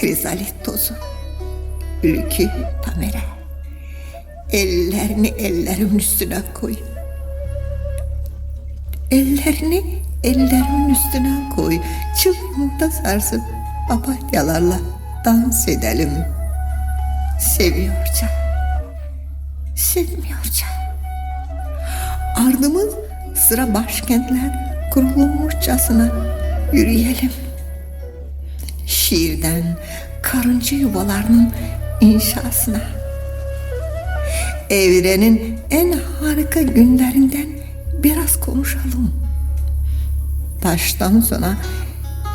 krizalit tozu, ülkü Pamela. Ellerini ellerimin üstüne koy. Ellerini ellerimin üstüne koy. Çıl yumurta sarsın. Papatyalarla dans edelim. Seviyorca. Sevmiyorca. Ardımız sıra başkentler kurulmuşçasına yürüyelim. Şiirden karınca yuvalarının inşasına. Evrenin en harika günlerinden biraz konuşalım. Baştan sona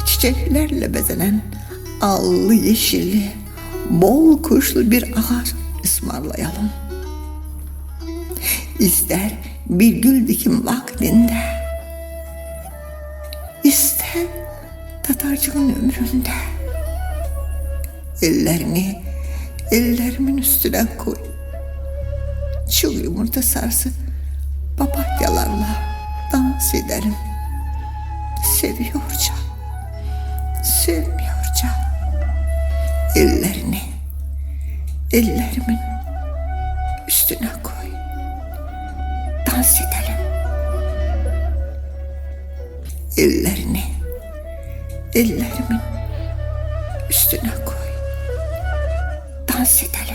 çiçeklerle bezenen allı yeşilli, bol kuşlu bir ağaç ısmarlayalım. İster bir gül dikim vaktinde, ister Tatarcığın ömründe. Ellerini ellerimin üstüne koy. Çıl yumurta sarsı papatyalarla dans edelim. Seviyorca, sevmiyorca. Ellerini ellerimin üstüne koy. Dans edelim. Ellerini ellerimin üstüne koy. Dans edelim.